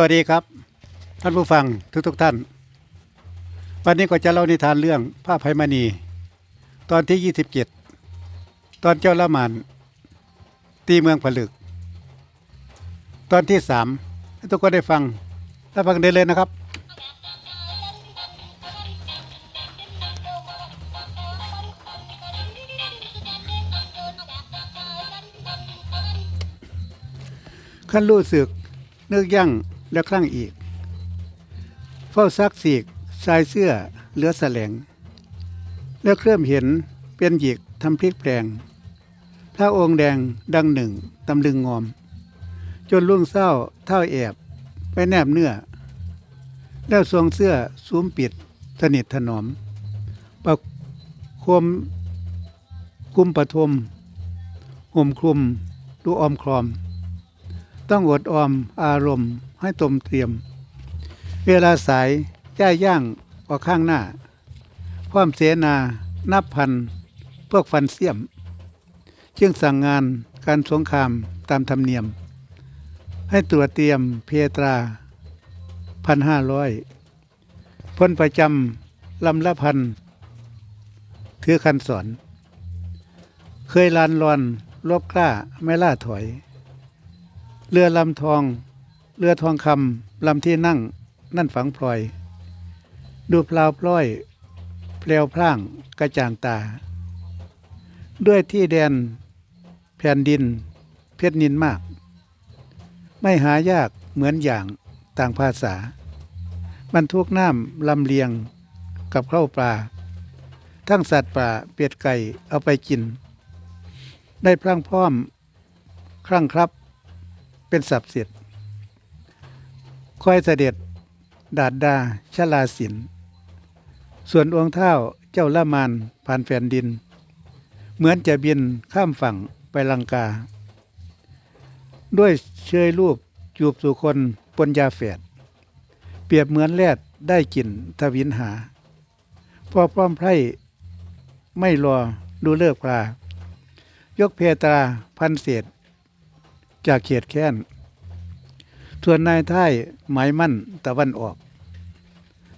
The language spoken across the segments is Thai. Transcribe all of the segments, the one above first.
วัสดีครับ ท่านผู้ฟังทุกทุกๆท่าน วันนี้ก็จะเล่านิทานเรื่องพระไพมณี ตอนที่27ตอนเจ้าละมานตีเมืองผลึก ตอนที่สามทุกคนได้ฟังรับฟังได้เลยนะครับขั้นรู้สึก เนึกยั่ง แล้วคลั่งอีก เฝ้าซักสีกชายเสื้อเหลือแสลง แล้วเคลื่อมเห็นเป็นหยิกทำพลิกแปลง พระองค์แดงดังหนึ่งตำลึงงอม จนลุ่งเศร้าเท่าแอบไปแนบเนื้อ แล้วทรงเสื้อสูมปิดสนิทถนอม ประคมคุมปฐมห่มคลุมดูออมคลอม ต้องอดออมอารมณ์ให้ตมเตรียม เวลาสายย่าย่างออกข้างหน้าพร้อมเสนานับพัน พวกฟันเสียม จึงสั่งงานการสงครามตามธรรมเนียม ให้ตรวจเตรียมเพตราพันห้าร้อยพลประจำลำละพันถือคันสอน เคยลานรอนลบกล้าไม่ล่าถอย เรือลำทอง เรือทองคำลำที่นั่ง นั่นฝังพลอย ดูพลาวพลอยเพลวพร่างกระจ่างตา ด้วยที่แดน แผ่นดิน เพชรนินมาก ไม่หายากเหมือนอย่างต่างภาษาบรรทุกน้ำลำเลียงกับเข้าปลา ทั้งสัตว์ป่าเป็ดไก่เอาไปกิน ได้พรั่งพร้อมครั่งครับ เป็นสับเสร็จคอยเสด็จ ดาดดาชลาสิน ส่วนองค์เท้าเจ้าละมานผ่านแผ่นดิน เหมือนจะบินข้ามฝั่งไปลังกา ด้วยเชยรูปจูบสู่คนปนยาแฝด เปรียบเหมือนแรดได้กลิ่นทวินหา พอพร้อมไพร่ไม่รอดูเลิกปลายกเพตราพันเศษ จากเขตแค้นส่วนนายท้ายหมายมั่นตะวันออก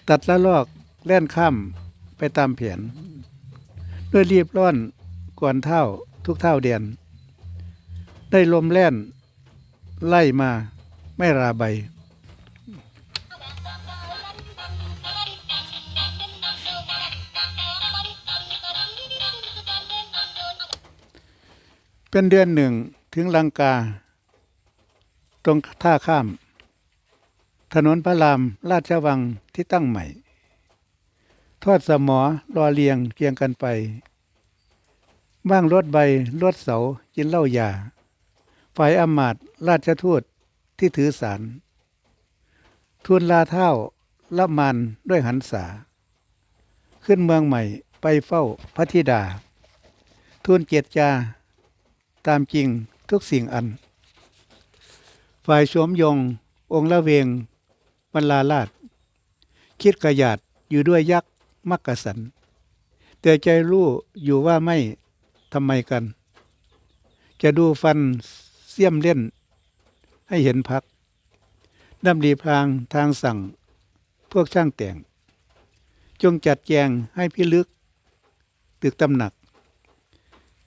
ตัดละลอกแล่นข้ามไปตามแผนด้วยรีบร้อนก่อนเท่าทุกเท่าเดียน ได้ลมแล่น ไล่มาไม่ราใบ เป็นเดือนหนึ่งถึงลังกา ตรงท่าข้าม ถนนพระราม ราชวังที่ตั้งใหม่ ทอดสมอรอเลียงเคียงกันไป บ้างรถใบรถเสากินเหล้ายาฝ่ายอมาตราชทูตที่ถือสารทูลลาเท่าละมานด้วยหันษา ขึ้นเมืองใหม่ไปเฝ้าพระธิดา ทูลเกียรติจา ตามจริงทุกสิ่งอัน ฝ่ายโฉมยง องค์ละเวงบรรลาลาดคิดกระยาดอยู่ด้วยยักษ์มักกะสัน แต่ใจรู้อยู่ว่าไม่ทำไมกัน จะดูฟันเสี้ยมเล่น ให้เห็นพักดำรีพรางทางสั่ง พวกช่างแต่ง จงจัดแจงให้พิลึก ตึกตำหนัก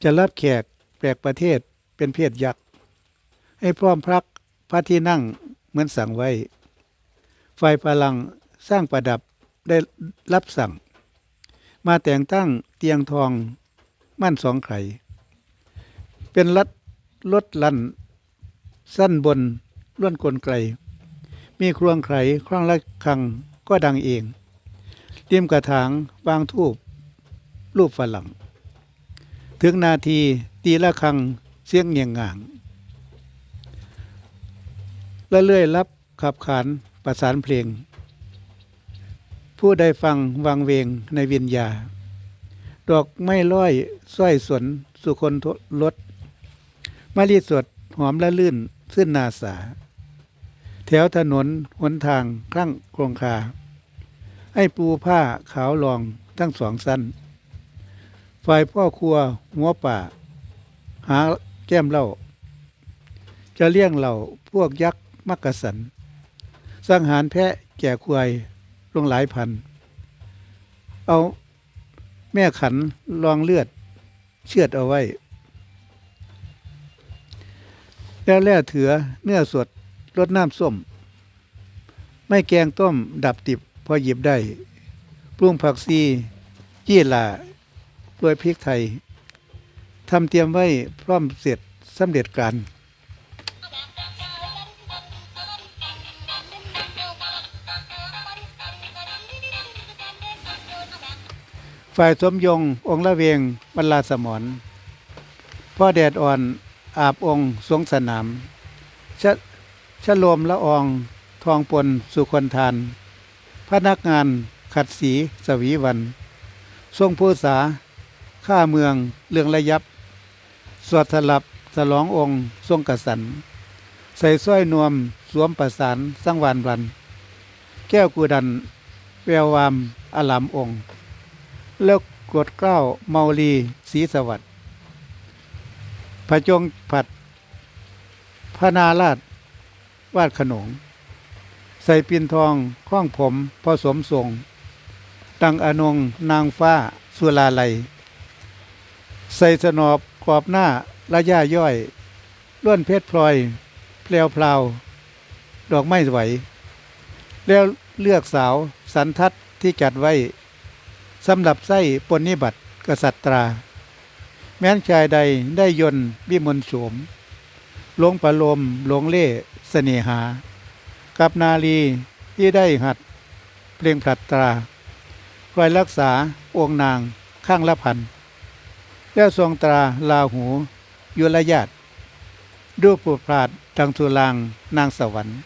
จะรับแขกแปลกประเทศเป็นเพศยักษ์ ให้พร้อมพรัก พระที่นั่งเหมือนสั่งไว้ฝ่ายพลังสร้างประดับได้รับสั่ง มาแต่งตั้งเตียงทองมั่นสองไข่ เป็นรัดลดลัน สั้นบนล้วนกลไกล มีครวงไข่ครั้งละคังก็ดังเองเตรียมกระถางวางทูบรูปฝรั่ง ถึงนาทีตีละครังเสียงเงียงง่าง และเลื่อยรับขับขานประสานเพลง ผู้ใดฟังวังเวงในวิญญา ดอกไม่ร้อยสร้อยสนสุคนทลดมะลิสดหอมและลื่นขึ้นนาสา แถวถนนหนทางคลั่งโครงคา ให้ปูผ้าขาวรองทั้งสองสั้นฝ่ายพ่อครัวหัวป่า หาแก้มเหล้าจะเลี้ยงเหล่าพวกยักษ์ มักกะสันสังหารแพะแก่ควายลงหลายพัน เอาแม่ขันรองเลือด เชือดเอาไว้ แล้วแล่เถือเนื้อสดรดน้ำส้ม ไม่แกงต้มดับติบพอหยิบได้ ปรุงผักซียี่หล่าด้วยพริกไทยทำเตรียมไว้พร้อมเสร็จสำเร็จการ ฝ่ายสมยง องค์ละเวงบรรลาสมรพ่อแดดอ่อนอาบองค์สวงสนามชะชะลมละอองทองปนสุคนทาน พนักงานขัดสีสวีวัน ทรงผู้ษาข้าเมืองเรื่องระยับ สวดสลับสลององค์ทรงกสัน ใส่สร้อยนวมสวมประสานสังวานวัน แก้วกูดันแวววามอลามองค์ แล้วกดเกล้าเมาลีศรีสวัสดิ์พระจงผัด พระนาราชวาดขนง ใส่ปินทองข้องผมผสมทรงดังอนงนางฟ้าสุลาไลยใส่สนอบกรอบหน้าระย่าย่อยล้วนเพชรพลอยเพลวพลาวดอกไม้ไหว แล้วเลือกสาวสันทัดที่จัดไว้ สำหรับไส้ปนนิบัติกษัตรา แม้นชายใดได้ยนวิมลโฉมหลงประโลมหลงเล่เสน่หา กับนาลีที่ได้หัด เพลงผลัดตราคอยรักษาองค์นางข้างละพันแล้วทรงตราลาหูยุรญาติดูปุพราดดังสุลางนางสวรรค์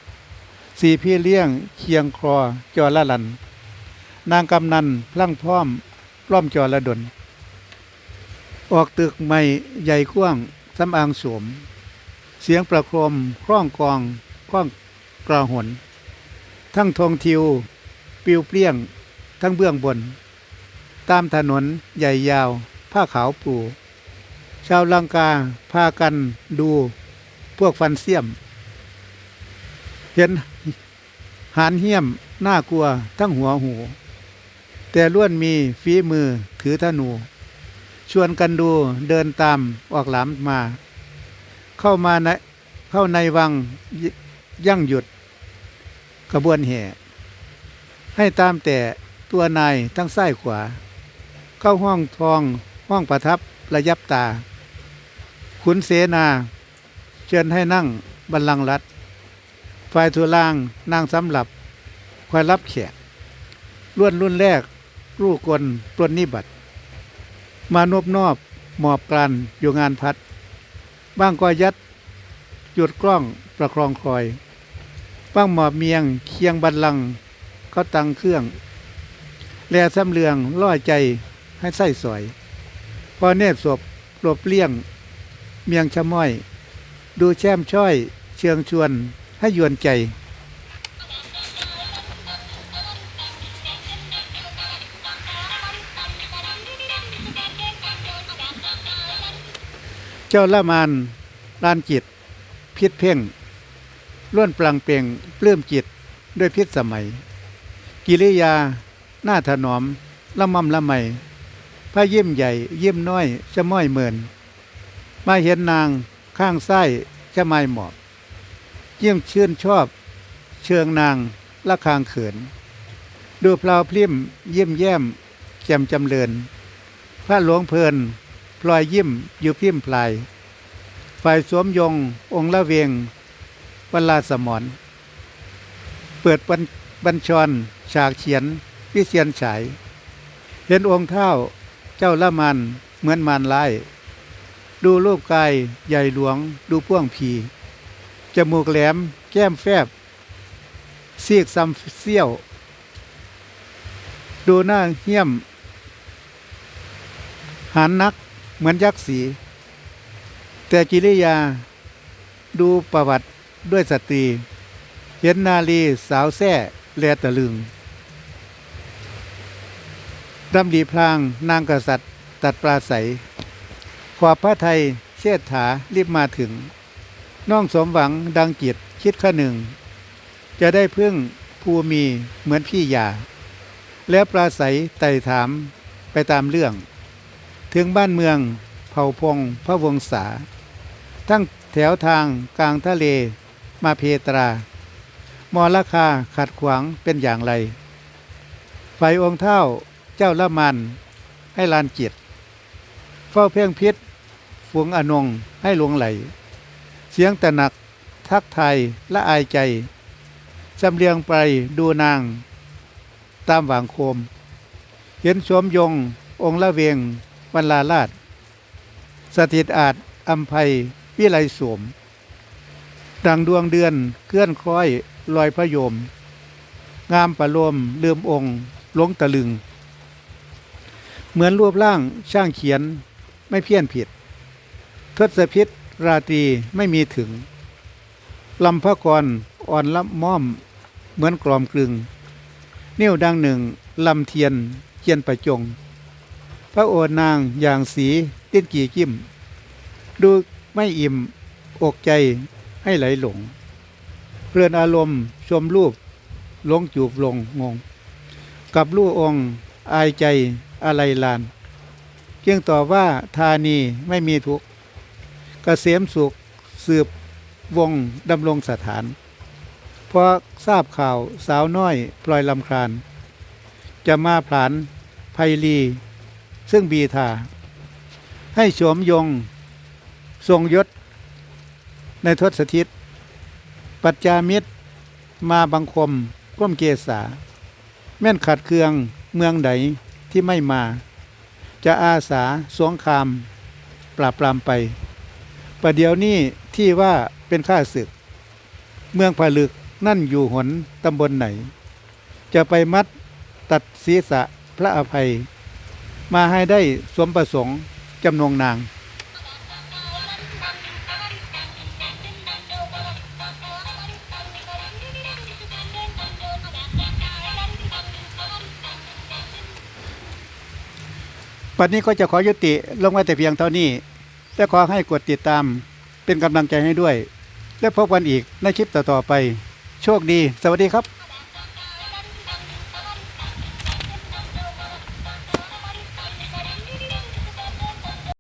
สีพี่เลี้ยงเคียงครอจอละลัน นางกำนันพลั่งพร้อมพร้อมจอระดน ออกตึกใหม่ใหญ่กว้างสำอางสวม เสียงประโคมคล้องกองคล้องกระหน ทั้งทองทิว ปิวเปลี่ยง ทั้งเบื้องบน ตามถนนใหญ่ยาว ผ้าขาวปูชาวลังกาพากันดูพวกฟันเสียม เห็นหานเหี้ยมน่ากลัวทั้งหัวหู แต่ล้วนมีฝีมือถือธนู ชวนกันดูเดินตามออกหลามมา เข้ามาในเข้าในวังยยั่งหยุดกระบวนแห่ ให้ตามแต่ตัวนายทั้งซ้ายขวา เข้าห้องทองห้องประทับระยับตา ขุนเสนา เชิญให้นั่งบัลลังก์รัฐฝ่ายทุลางนั่งสำหรับคอยรับแขกล้วนรุ่นแรก รูกลปลนนิบัติ มานบนอบหมอบกลันอยู่งานพัด บ้างก็ยัดหยุดกล้องประครองคอย บ้างหมอบเมียงเคียงบันลังเขาตังเครื่อง แลซ้ำเลืองล่อใจให้ไส้สวยพอเนบศพหลบเลี่ยง เมียงชะม้อย ดูแช่มช้อย เชิงชวนให้ยวนใจ จ้าละมานลานจิต พิษเพ่งล้วนปลังเปล่งปลื้มจิตด้วยพิษสมัย กิริยา หน้าถนอมละม่ำละไมพระยิ้มใหญ่ยิ้มน้อยชะม้อยเมิน มาเห็นนางข้างซ้ายชะไมายหมอบยิ้มชื่นชอบ เชิงนางละคางเขิน ดูพลาวพริ้มยิ้มแย้มแจ่มจำเริญพระหลวงเพลิน พลอยยิ้มอยู่พิมพลาย ฝ่ายสวมยง องค์ละเวงวลาสมรเปิดบัญบัญชร ฉากเขียนวิเชียนฉาย เห็นองค์เท่าเจ้าละมันเหมือนมารลายดูรูปกายใหญ่หลวง ดูพ่วงผีจมูกแหลม แก้มแฟบเสียกซ้ำเสี้ยว ดูหน้าเหี้ยม หันนัก เหมือนยักษ์สี แต่กิริยาดูประวัติด้วยสตรีเห็นนาลีสาวแท้แลตะลึงดำดีพลางนางกษัตริย์ ตัดปราศัยขอบพระไทยเชษฐารีบมาถึง น้องสมหวังดังจิตคิดข้หนึ่ง จะได้พึ่งภูมีเหมือนพี่ยา แล้วปราศัยไต่ถามไปตามเรื่อง ถึงบ้านเมืองเผ่าพงพระวงศา ทั้งแถวทางกลางทะเล มาเพตรามอราคาขัดขวางเป็นอย่างไร ไฟองค์เท่าเจ้าละมันให้ลานจิต เฝ้าเพ่งพิษฝูงอนงให้หลวงไหล เสียงตะหนักทักไทายละอายใจจำเรียงไปดูนาง ตามหวางโคม เห็นสวมยงองค์ละเวง วันลาลาดสถิตอาจอัมภัยวิไลสวม ดังดวงเดือนเคลื่อนคล้อยลอยพระโยม งามประโลมเลื่อมองค์ลงตะลึง เหมือนรูปร่างช่างเขียนไม่เพี้ยนผิด ทศพิษราตรีไม่มีถึง ลำพระกรอ่อนละม่อมเหมือนกลอมกลึง เนิ้วดังหนึ่งลำเทียนเจียนประจง พระโอษนางอย่างสีติ้นกี่กิ้ม ดูไม่อิ่มอกใจให้ไหลหลง เพลินอารมณ์ชมรูปหลงจูบลงงง กับลูกองค์อายใจอะไรลานเพียงต่อว่าธานีไม่มีทุกข์เกษมสุขสืบวงดำรงสถาน เพราะทราบข่าวสาวน้อยปล่อยลำคาญ จะมาผลานไพลี ซึ่งบีทา ให้โฉมยง ทรงยศ ในทศทิศ ปัจจามิตร มาบังคมก้มเกษา แม่นขัดเคืองเมืองใดที่ไม่มา จะอาสาสวงคาม ปราบปรามไป ประเดี๋ยวนี้ที่ว่าเป็นข้าศึก เมืองผลึกนั่นอยู่หนตำบลไหน จะไปมัดตัดศีรษะพระอภัย มาให้ได้สมประสงค์จำนงนางวันนี้ก็จะขอยุติลงไว้แต่เพียงเท่านี้ และขอให้กดติดตามเป็นกำลังใจให้ด้วย และพบกันอีกในคลิปต่อๆไป โชคดี สวัสดีครับ